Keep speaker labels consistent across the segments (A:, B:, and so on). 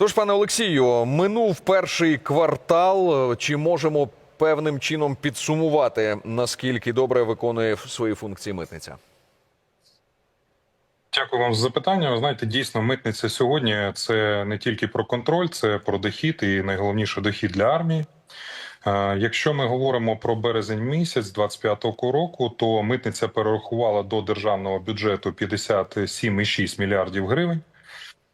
A: Тож, пане Олексію, минув перший квартал. Чи можемо певним чином підсумувати, наскільки добре виконує свої функції митниця?
B: Дякую вам за запитання. Ви знаєте, дійсно, митниця сьогодні це не тільки про контроль, це про дохід і найголовніше дохід для армії. Е, Якщо ми говоримо про березень місяць 25-го року, то митниця перерахувала до державного бюджету 57,6 мільярдів гривень.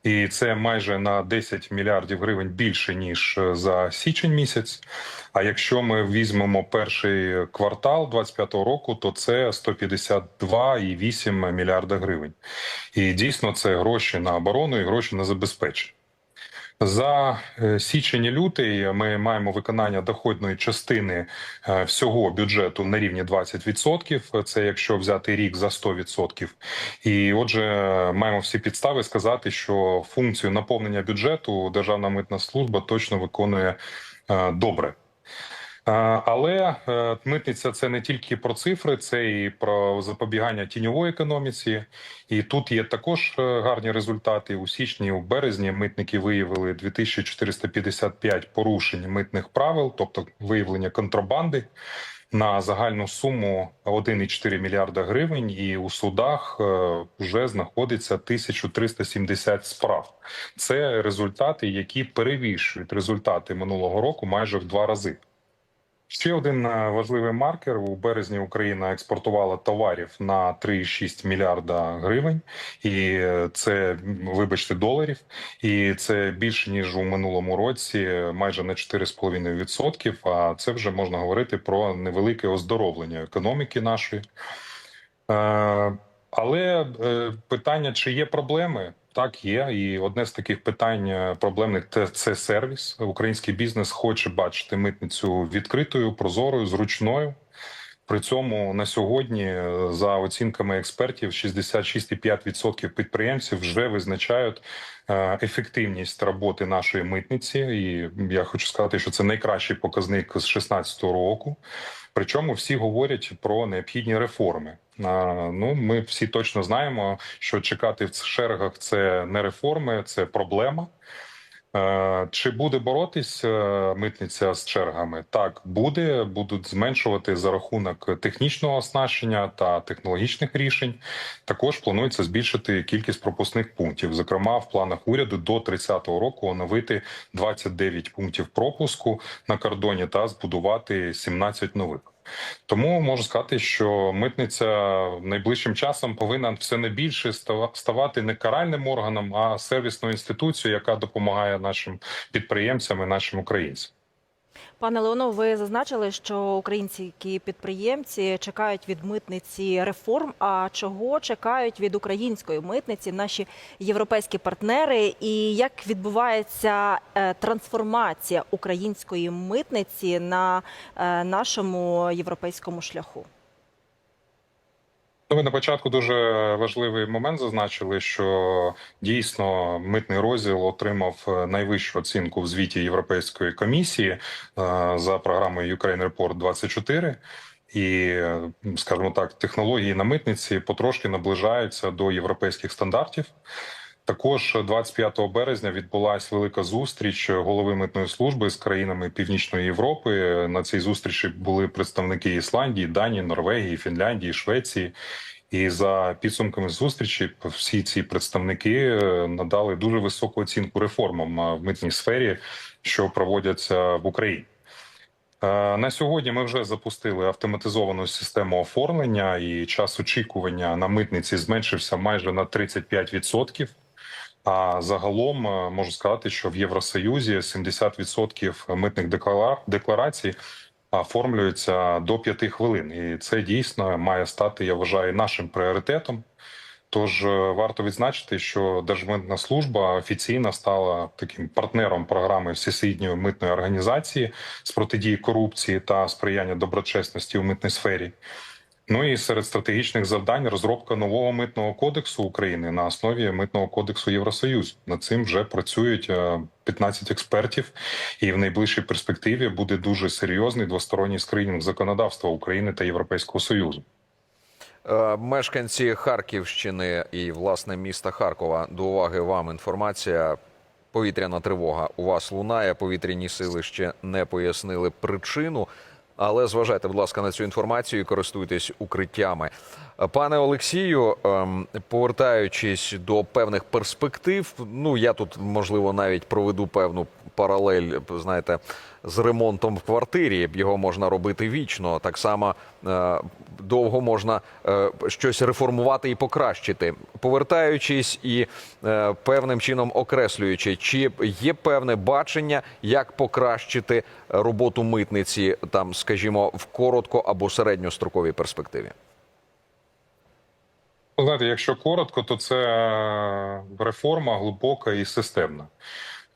B: І це майже на 10 мільярдів гривень більше ніж е, за січень місяць. А якщо ми візьмемо перший квартал 25-го року, то це 152,8 мільярда гривень. І дійсно це гроші на оборону і гроші на забезпечення. За е, січень лютий ми маємо виконання доходної частини е, всього бюджету на рівні 20%. Це якщо взяти рік за 100%. І отже, маємо всі підстави сказати, що функцію наповнення бюджету Державна митна служба точно виконує е, добре. Але е, митниця це не тільки про цифри, це і про запобігання тіньової економіці. І тут є також е, гарні результати. У січні, у березні митники виявили 2455 порушень митних правил, тобто виявлення контрабанди. На загальну суму 1,4 мільярда гривень, і у судах е, вже знаходиться 1370 справ. Це результати, які перевищують результати минулого року майже в два рази. Ще один е, важливий маркер у березні Україна експортувала товарів на 3,6 мільярда гривень, і е, це вибачте доларів. І це більше ніж у минулому році, майже на 4,5%. А це вже можна говорити про невелике оздоровлення економіки нашої. Але е, питання, чи є проблеми? Так, є. І одне з таких питань е, проблемних це, це сервіс. Український бізнес хоче бачити митницю відкритою, прозорою, зручною. При цьому на сьогодні, е, за оцінками експертів, 66,5% підприємців вже визначають ефективність роботи нашої митниці. І я хочу сказати, що це найкращий показник з 2016 року. Причому всі говорять про необхідні реформи. Ну, ми всі точно знаємо, що чекати в шергах це не реформи, це проблема. Е, Чи буде боротись е, митниця з чергами? Так, буде. Будуть зменшувати за рахунок технічного оснащення та технологічних рішень. Також планується збільшити кількість пропускних пунктів. Зокрема, в планах уряду до 30-го року оновити 29 пунктів пропуску на кордоні та збудувати 17 нових. Тому можу сказати, що митниця найближчим часом повинна все не більше ставати не каральним органом, а сервісною інституцією, яка допомагає нашим підприємцям і нашим українцям.
C: Пане Леоно, ви зазначили, що українські підприємці чекають від митниці реформ. А чого чекають від української митниці наші європейські партнери? І як відбувається е, трансформація української митниці на е, нашому європейському шляху?
B: Ну, Ви на початку дуже важливий момент зазначили, що дійсно митний розділ отримав е, найвищу оцінку в звіті Європейської комісії е, за програмою Ukraine Report 24. І, е, скажімо так, технології на митниці потрошки наближаються до європейських стандартів. Також 25 березня відбулася велика зустріч голови митної служби з країнами Північної Європи. На цій зустрічі були представники Ісландії, Данії, Норвегії, Фінляндії, Швеції. І за підсумками зустрічі, всі ці представники е, надали дуже високу оцінку реформам е, в митній сфері, що проводяться в Україні. Е, На сьогодні ми вже запустили автоматизовану систему оформлення, і час очікування на митниці зменшився майже на 35%. А загалом е, можу сказати, що в Євросоюзі 70% митних деклара- декларацій оформлюються до 5 хвилин, і це дійсно має стати, я вважаю, нашим пріоритетом. Тож е, варто відзначити, що Держмитна служба офіційно стала таким партнером програми Всесвітньої митної організації з протидії корупції та сприяння доброчесності у митній сфері. Ну і серед стратегічних завдань розробка нового митного кодексу України на основі митного кодексу Євросоюзу. Над цим вже працюють е, 15 експертів, і в найближчій перспективі буде дуже серйозний двосторонній скринінг законодавства України та Європейського союзу.
A: Е, Мешканці Харківщини і власне міста Харкова. До уваги вам інформація. повітряна тривога у вас лунає. Повітряні сили ще не пояснили причину. Але зважайте, будь ласка, на цю інформацію і користуйтесь укриттями. Пане Олексію, ем, повертаючись до певних перспектив, ну я тут можливо навіть проведу певну паралель, знаєте, з ремонтом в квартирі. Його можна робити вічно. Так само е, довго можна е, щось реформувати і покращити. Повертаючись і е, певним чином окреслюючи, чи є певне бачення, як покращити роботу митниці, там, скажімо, в коротко або середньостроковій перспективі.
B: Ну, Знаєте, якщо коротко, то це е, реформа глибока і системна.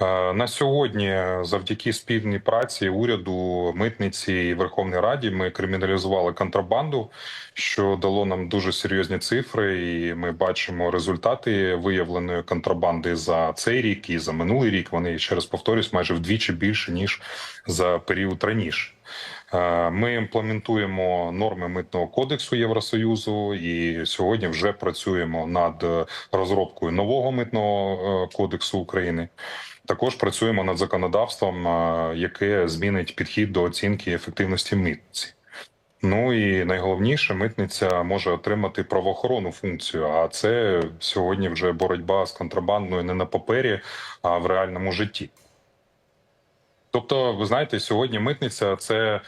B: Е, На сьогодні, завдяки спільній праці уряду, митниці і Верховній Раді, ми криміналізували контрабанду, що дало нам дуже серйозні цифри, і ми бачимо результати виявленої контрабанди за цей рік і за минулий рік. Вони ще раз повторюсь, майже вдвічі більше ніж за період раніше. Е, Ми імплементуємо норми митного кодексу Євросоюзу і сьогодні вже працюємо над е, розробкою нового митного е, кодексу України. Також працюємо над законодавством, яке змінить підхід до оцінки ефективності митниці. Ну і найголовніше, митниця може отримати правоохоронну функцію. А це сьогодні вже боротьба з контрабандою не на папері, а в реальному житті. Тобто, ви знаєте, сьогодні митниця це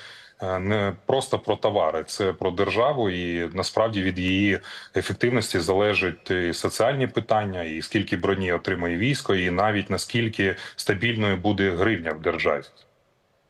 B: е, не просто про товари, це про державу, і насправді від її ефективності залежать і соціальні питання, і скільки броні отримує військо, і навіть наскільки стабільною буде гривня в державі.